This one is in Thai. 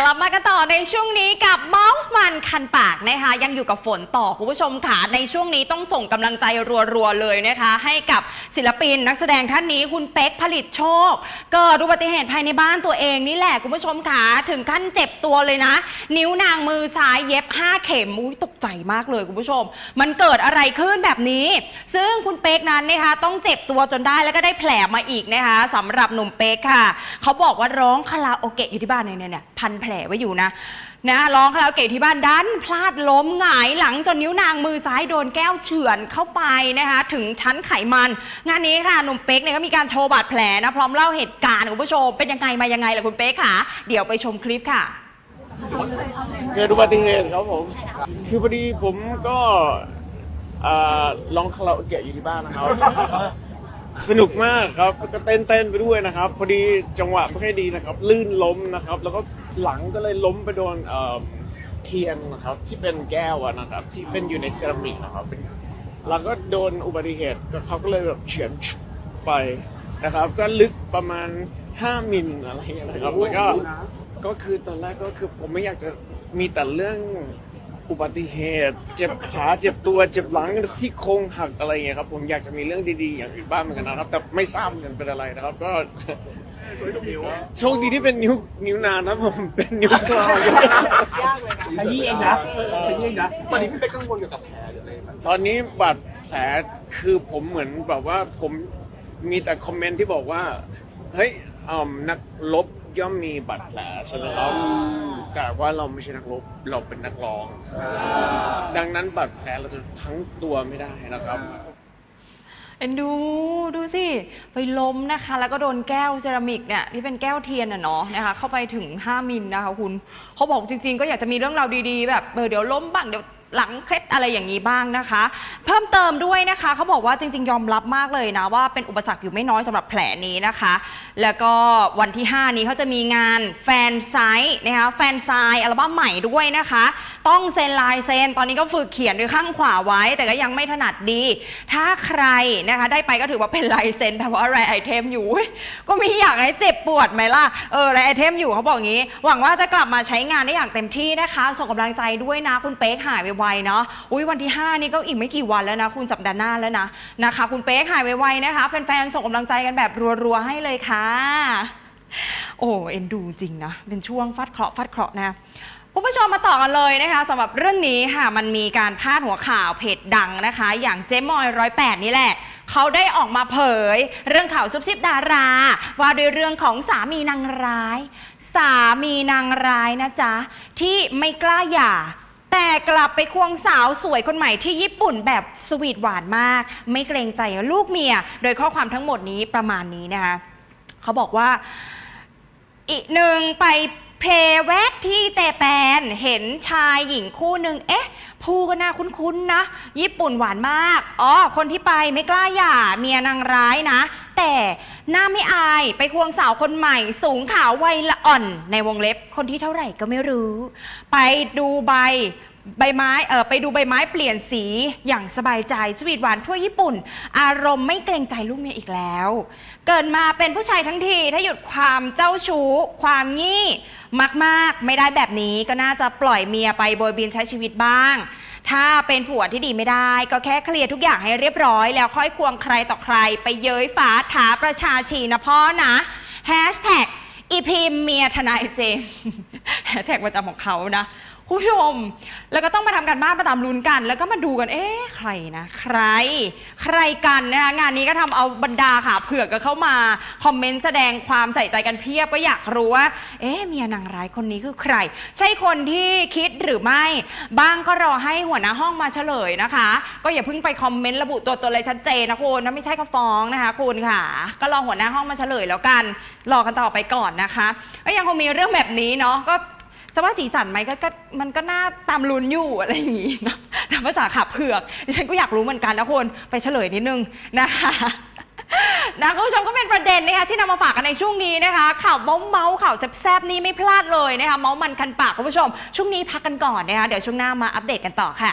กลับมากันต่อในช่วงนี้กับเมาส์มันคันปากนะคะยังอยู่กับฝนต่อคุณผู้ชมค่ะในช่วงนี้ต้องส่งกำลังใจรัวๆเลยนะคะ ให้กับศิลปินนักแสดงท่านนี้คุณเป๊กผลิตโชค เกิดอุบัติเหตุภายในบ้านตัวเองนี่แหละคุณผู้ชมค่ะถึงขั้นเจ็บตัวเลยนะ นิ้วนางมือซ้ายเย็บ 5 เข็มอุ้ยตกใจมากเลยคุณผู้ชม มันเกิดอะไรขึ้นแบบนี้ ซึ่งคุณเป๊กนั้นนะคะต้องเจ็บตัวจนได้แล้วก็ได้แผลมาอีกนะคะสำหรับหนุ่มเป๊กค่ะ เขาบอกว่าร้องคาราโอเกะอยู่ที่บ้านเนี่ยเนี่ยพันแผลลไว้อยู่นะ นะร้องคาราโอเกะที่บ้านดัน พลาดล้มหงายหลังจนนิ้วนางมือซ้ายโดนแก้วเฉือนเข้าไปนะคะถึงชั้นไขมัน งานนี้ค่ะหนุ่มเป๊กเนี่ยก็มีการโชว์บาดแผลนะพร้อมเล่าเหตุการณ์คุณผู้ชมเป็นยังไงมายังไงล่ะคุณเป๊กค่ะ เดี๋ยวไปชมคลิปค่ะเกิดอุบัติเหตุครับผม คือพอดีผมก็อ่อร้องคาราโอเกะอยู่ที่บ้านนะครับ สนุกมากครับก็เต้นเต้นๆไปด้วยนะครับ พอดีจังหวะไม่ค่อยดีนะครับ ลื่นล้มนะครับ แล้วก็ หลังก็เลยล้มไปโดนเอ่อเทียนนะครับ ที่เป็นแก้วอะนะครับ ที่เป็นอยู่ในเซรามิกนะครับเป็นแล้วก็โดนอุบัติเหตุก็เขาก็เลยแบบเฉือนชุบไปนะครับ ก็ลึกประมาณ 5มิลอะไรอย่างเงี้ยนะครับแล้วก็ก็คือตอนแรกก็คือผมไม่อยากจะมีแต่เรื่องอุบัติเหตุ เจ็บขาเจ็บตัวเจ็บหลังซี่โครงหักอะไรอย่างเงี้ยครับผมอยากจะมีเรื่องดีๆ อย่างอื่นบ้างเหมือนกันนะครับ แต่ไม่ทราบเหมือนกันเป็นอะไรนะครับ ก็ โชคดีที่เป็นนิ้วนิ้วนางนะผมเป็นนิ้วกลางขยี้เองนะขยี้เองนะตอนนี้พี่เป๊กกังวลเกี่ยวกับแผลหรืออะไรไหมตอนนี้บาดแผลคือผมเหมือนแบบว่าผมมีแต่คอมเมนต์ที่บอกว่าเฮ้ยอืมนักรบย่อมมีบาดแผลใช่ไหมครับแต่ว่าเราไม่ใช่นักรบเราเป็นนักร้อง ดังนั้นบาดแผลเราจะทั้งตัวไม่ได้นะครับ เอ็นดูดูสิ ไปล้มนะคะ แล้วก็โดนแก้วเซรามิกเนี่ยที่เป็นแก้วเทียนอะเนาะนะคะเข้าไปถึง 5 มิลนะคะคุณเขาบอกจริง ๆ ก็อยากจะมีเรื่องราวดีๆ แบบเออเดี๋ยวล้มบ้างเดี๋ยว หลังเคล็ดอะไรอย่างนี้บ้างนะคะ เพิ่มเติมด้วยนะคะเขาบอกว่าจริง ๆ ยอมรับมากเลยนะว่าเป็นอุปสรรคอยู่ไม่น้อยสำหรับแผลนี้นะคะ แล้วก็วันที่ 5 นี้เขาจะมีงานแฟนไซต์นะคะแฟนไซน์อัลบั้มใหม่ด้วยนะคะ ต้องเซ็นลายเซ็นตอนนี้ก็ฝึกเขียนด้วยข้างขวาไว้ แต่ก็ยังไม่ถนัดดี ถ้าใครนะคะได้ไปก็ถือว่าเป็นลายเซ็นแบบว่าไรไอเทมอยู่ ก็ไม่อยากให้เจ็บปวดไหมล่ะเออไรไอเทมอยู่เขาบอกงี้ หวังว่าจะกลับมาใช้งานได้อย่างเต็มที่นะคะ ส่งกำลังใจด้วยนะคุณเป๊กหายไปวๆเนาะอุ้ยวันที่ 5 นี่ก็อีกไม่กี่วันแล้วนะ คุณสัปดาห์หน้าแล้วนะนะคะ คุณเป๊กหายไวๆนะคะ แฟนๆส่งกำลังใจกันแบบรัวๆให้เลยค่ะ โอ้เอ็นดูจริงนะเป็นช่วงฟัดเคราะห์ฟัดเคราะห์นะคุณผู้ชมมาต่อกันเลยนะคะสำหรับเรื่องนี้ค่ะมันมีการพาดหัวข่าวเพจดังนะคะ อย่างเจมอยร้อยแปดนี่แหละเขาได้ออกมาเผย เรื่องข่าวซุบซิบดารา ว่าด้วยเรื่องของสามีนางร้าย สามีนางร้ายนะจ๊ะ ที่ไม่กล้าหย่า แต่กลับไปควงสาวสวยคนใหม่ที่ญี่ปุ่นแบบสวีทหวานมาก ไม่เกรงใจลูกเมีย โดยข้อความทั้งหมดนี้ประมาณนี้นะคะเขาบอกว่าอีกหนึ่งไป เพลเวทที่เจแปนเห็นชายหญิงคู่หนึ่งเอ๊ะผู้ก็น่าคุ้นๆนะ ญี่ปุ่นหวานมากอ๋อคนที่ไปไม่กล้าหย่าเมียนางร้ายนะ แต่หน้าไม่อายไปควงสาวคนใหม่ สูงขาววัยละอ่อนในวงเล็บคนที่เท่าไหร่ก็ไม่รู้ ไปดูใบ ใบไม้เออไปดูใบไม้เปลี่ยนสีอย่างสบายใจสวีทหวานทั่วญี่ปุ่น อารมณ์ไม่เกรงใจลูกเมียอีกแล้ว เกิดมาเป็นผู้ชายทั้งที ถ้าหยุดความเจ้าชู้ ความงี้มากๆ ไม่ได้แบบนี้ก็น่าจะปล่อยเมียไปโบยบินใช้ชีวิตบ้าง ถ้าเป็นผัวที่ดีไม่ได้ ก็แค่เคลียร์ทุกอย่างให้เรียบร้อย แล้วค่อยควงใครต่อใคร ไปเย้ยฝาถาประชาชีนะพ่อนะแฮชแท็กอีพิมเมียทนายเจมแฮชแท็กประจำของเขานะ คุณผู้ชม แล้วก็ต้องมาทำการบ้านมาตามลุ้นกัน แล้วก็มาดูกัน เอ๊ะใครนะ ใคร ใครกันนะคะงานนี้ก็ทำเอาบรรดาค่ะ เผือกก็เข้ามา คอมเมนต์แสดงความใส่ใจกันเพียบก็อยากรู้ว่า เอ๊ะเมียนางร้ายคนนี้คือใคร ใช่คนที่คิดหรือไม่ บ้างก็รอให้หัวหน้าห้องมาเฉลยนะคะ ก็อย่าเพิ่งไปคอมเมนต์ระบุตัวตนเลยชัดเจนนะคุณถ้าไม่ใช่ก็ฟ้องนะคะคุณค่ะ ก็รอหัวหน้าห้องมาเฉลยแล้วกัน รอกันต่อไปก่อนนะคะก็ยังคงมีเรื่องแบบนี้เนาะก็ จะว่าสีสันไหมก็ก็มันก็น่าตามลุ้นอยู่อะไรอย่างงี้เนะแต่ภาษาขาเผือกดิฉันก็อยากรู้เหมือนกันนะคนไปเฉลยนิดนึงนะคะนะคุณผู้ชมก็เป็นประเด็นนะคะที่นำมาฝากกันในช่วงนี้นะคะ ข่าวเมาส์เมาข่าวแซ่บๆนี่ไม่พลาดเลยนะคะเมาส์มันคันปากคุณผู้ชม ช่วงนี้พักกันก่อนนะคะเดี๋ยวช่วงหน้ามาอัปเดตกันต่อค่ะ